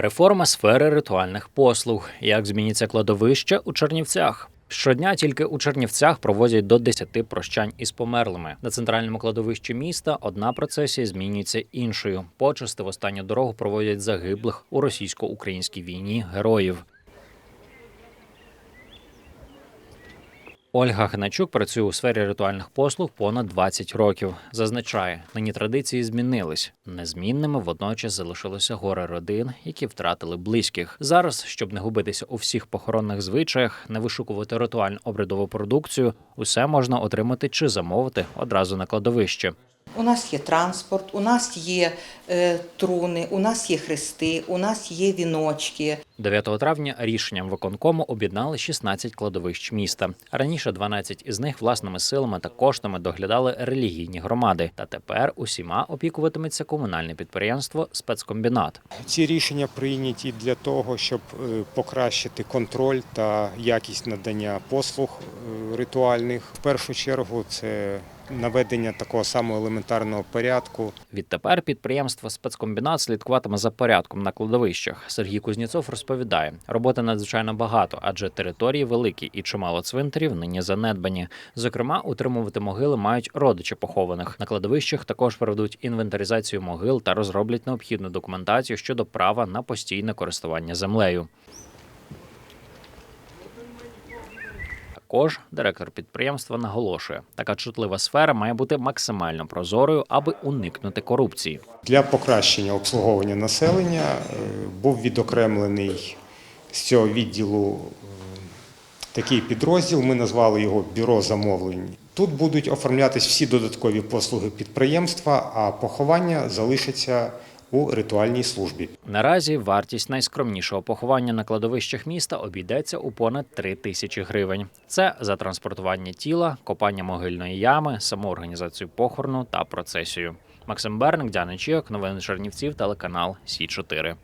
Реформа сфери ритуальних послуг. Як зміниться кладовище у Чернівцях? Щодня тільки у Чернівцях проводять до 10 прощань із померлими. На центральному кладовищі міста одна процесія змінюється іншою. Почести в останню дорогу проводять загиблих у російсько-українській війні героїв. Ольга Гначук працює у сфері ритуальних послуг понад 20 років. Зазначає, нині традиції змінились. Незмінними водночас залишилося горе родин, які втратили близьких. Зараз, щоб не губитися у всіх похоронних звичаях, не вишукувати ритуально обрядову продукцію, усе можна отримати чи замовити одразу на кладовище. У нас є транспорт, у нас є е, труни, у нас є хрести, у нас є віночки. 9 травня рішенням виконкому об'єднали 16 кладовищ міста. Раніше 12 із них власними силами та коштами доглядали релігійні громади. Та тепер усіма опікуватиметься комунальне підприємство спецкомбінат. Ці рішення прийняті для того, щоб е, покращити контроль та якість надання послуг е, ритуальних. В першу чергу це наведення такого самого елементарного порядку. Відтепер підприємство спецкомбінат слідкуватиме за порядком на кладовищах. Сергій Кузніцов розповідає, роботи надзвичайно багато, адже території великі і чимало цвинтарів нині занедбані. Зокрема, утримувати могили мають родичі похованих. На кладовищах також проведуть інвентаризацію могил та розроблять необхідну документацію щодо права на постійне користування землею. Також директор підприємства наголошує, така чутлива сфера має бути максимально прозорою, аби уникнути корупції. Для покращення обслуговування населення е, був відокремлений з цього відділу е, такий підрозділ. Ми назвали його бюро замовлень. Тут будуть оформлятись всі додаткові послуги підприємства, а поховання залишиться у ритуальній службі. Наразі вартість найскромнішого поховання на кладовищах міста обійдеться у понад 3 тисячі гривень. Це за транспортування тіла, копання могильної ями, самоорганізацію похорону та процесію. Максим Берник, Діана Чіок, новини Чернівців, телеканал Сі 4